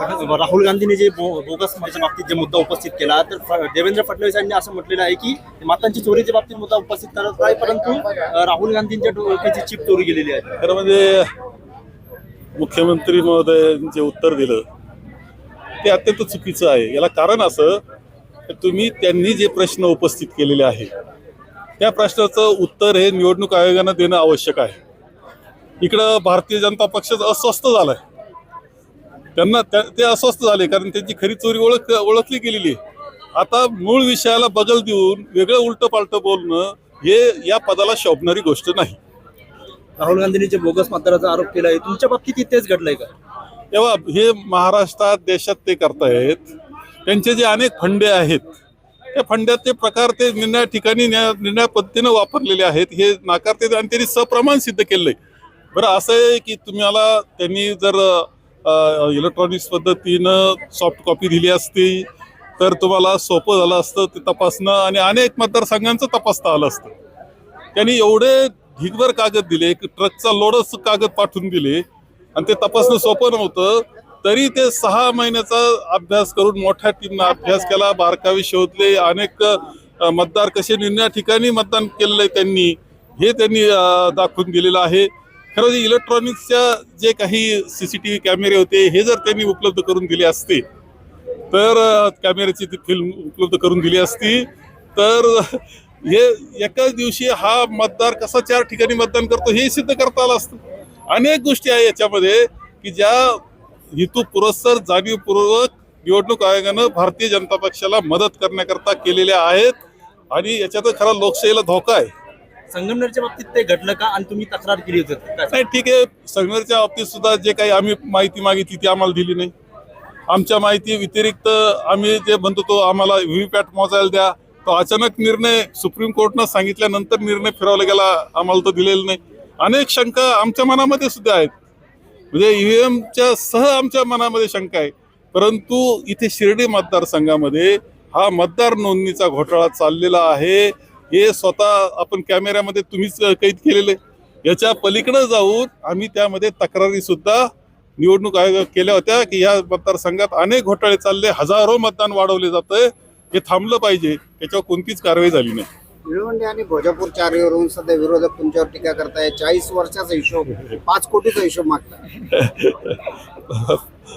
राहुल गांधींनी जे बो- बोगस माझ्या बाबतीत जे मुद्दा उपस्थित केला तर फ- देवेंद्र फडणवीस यांनी असं म्हटलेलं आहे की मातांची चोरीच्या बाबतीत मुद्दा उपस्थित करत नाही परंतु राहुल गांधींच्या डोक्याची चिप चोरी गेलेली आहे. खरं म्हणजे मुख्यमंत्री महोदयांचे उत्तर दिलं ते अत्यंत चुकीचं आहे. याला कारण असं की तुम्ही त्यांनी जे प्रश्न उपस्थित केलेले आहे त्या प्रश्नाचं उत्तर हे निवडणूक आयोगानं देणं आवश्यक आहे. इकडं भारतीय जनता पक्षच अस्वस्थ झालाय. त्यांना त्या- ते अस्वस्थ झाले कारण त्यांची खरी चोरी ओळख ओळखली गेलेली आहे. आता मूळ विषयाला बगल देऊन वेगळं उलट पालट बोलणं हे या पदाला शोभणारी गोष्ट नाही. राहुल गांधींनी जे बोगस मतदाराचा आरोप केला आहे तुमच्या बाबतीत तेच घडलंय का? तेव्हा हे महाराष्ट्रात देशात ते करतायत. त्यांचे जे अनेक फंडे आहेत त्या फंड्याचे प्रकार ते निर्णय ठिकाणी निर्णय पद्धतीनं वापरलेले आहेत. हे नाकारते आणि त्यांनी सप्रमाण सिद्ध केलंय. बरं असं आहे की तुम्हाला त्यांनी जर इलेक्ट्रॉनिक्स पद्धतीनं सॉफ्ट कॉपी दिली असती तर तुम्हाला सोपं झालं असतं ते तपासणं आणि अनेक मतदारसंघांचं तपासता आलं असतं. त्यांनी एवढे ढिगभर कागद दिले की ट्रकचा लोडच कागद पाठवून दिले आणि ते तपासणं सोपं नव्हतं तरी ते सहा महिन्याचा अभ्यास करून मोठ्या टीमनं अभ्यास केला बारकावे शोधले अनेक मतदार कसे निर्णया ठिकाणी मतदान केलेलं आहे त्यांनी हे त्यांनी दाखवून दिलेलं आहे. खरं म्हणजे इलेक्ट्रॉनिक्सच्या जे काही सी सी टी व्ही कॅमेरे होते हे जर त्यांनी उपलब्ध करून दिले असते तर कॅमेऱ्याची ती फिल्म उपलब्ध करून दिली असती तर हे एकाच दिवशी हा मतदार कसा चार ठिकाणी मतदान करतो हे सिद्ध करता आलं असतं. अनेक गोष्टी आहे याच्यामध्ये की ज्या हेतू पुरस्सर जाणीवपूर्वक निवडणूक आयोगानं भारतीय जनता पक्षाला मदत करण्याकरता केलेल्या आहेत आणि याच्यात खरा लोकशाहीला धोका आहे. संगमनेरच्या बाबतीत ते घडलं का? आणि तुम्ही तक्रार केली होती नाही ठीक आहे. संगमनेरच्या बाबतीत सुद्धा जे काही आम्ही माहिती मागितली ती आम्हाला दिली नाही. आमच्या माहिती व्यतिरिक्त आम्ही जे म्हणतो तो आम्हाला व्हीव्हीपॅट मोजायला द्या. तो अचानक निर्णय सुप्रीम कोर्टनं सांगितल्यानंतर निर्णय फिरवला गेला आम्हाला तो दिलेला नाही. अनेक शंका आमच्या मनामध्ये सुद्धा आहेत. म्हणजे ईव्हीएमच्या सह आमच्या मनामध्ये शंका आहे. परंतु इथे शिर्डी मतदारसंघामध्ये हा मतदार नोंदणीचा घोटाळा चाललेला आहे. हे स्वतः आपण कॅमेऱ्यामध्ये तुम्हीच कैद केलेले. याच्या पलीकडे जाऊन आम्ही त्यामध्ये तक्रारी सुद्धा निवडणूक आयोग केल्या होत्या की या मतदारसंघात अनेक घोटाळे चालले हजारो मतदान वाढवले जातंय. हे थांबलं पाहिजे त्याच्यावर कोणतीच कारवाई झाली नाही. निळवंडे आणि भोजापूर चारीवरून सध्या विरोधक तुमच्यावर टीका करताय. चाळीस वर्षाचा हिशोब पाच कोटीचा हिशोब मागताय.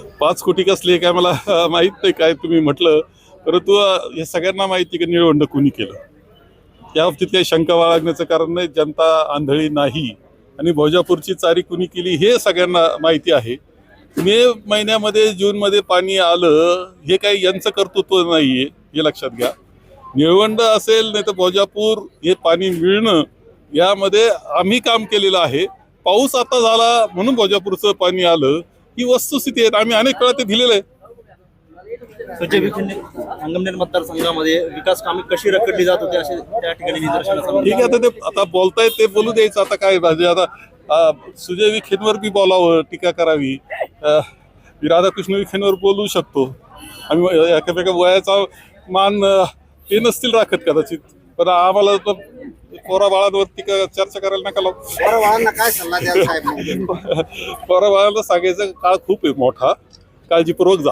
पाच कोटी कसले काय मला माहीत नाही काय तुम्ही म्हटलं. परंतु हे सगळ्यांना माहिती की निळवंड कोणी केलं? या बाबतीत काही शंका बाळगण्याचं कारण नाही. जनता आंधळी नाही. आणि भोजापूरची चारी कुणी केली हे सगळ्यांना माहिती आहे. मे महिन्यामध्ये जूनमध्ये पाणी आलं हे काही यांचं कर्तृत्व नाही आहे हे लक्षात घ्या. निळवंड असेल नाही तर भोजापूर हे पाणी मिळणं यामध्ये आम्ही काम केलेलं आहे. पाऊस आता झाला म्हणून भोजापूरचं पाणी आलं. ही वस्तुस्थिती आहे. आम्ही अनेक वेळा ते दिलेलं आहे. सुजय विखेंनी संगमनेर मतदारसंघामध्ये विकास कामे कशी रखडली जात होती असे त्या ठिकाणी निदर्शनास. ठीक आहे आता ते आता बोलतायत ते बोलू द्यायचं आता काय म्हणजे आता सुजय विखेंवर बी बोलावं टीका करावी. अं, मी राधाकृष्ण विखेंवर बोलू शकतो. आम्ही एकामेका वयाचा मान ते नसतील राखत कदाचित. पण आम्हाला तर पोरा बाळांवर टीका चर्चा करायला नका लावू. मग? पोरा बाळांना सांगायचा काळ खूप आहे मोठा. काळजीपूर्वक जा.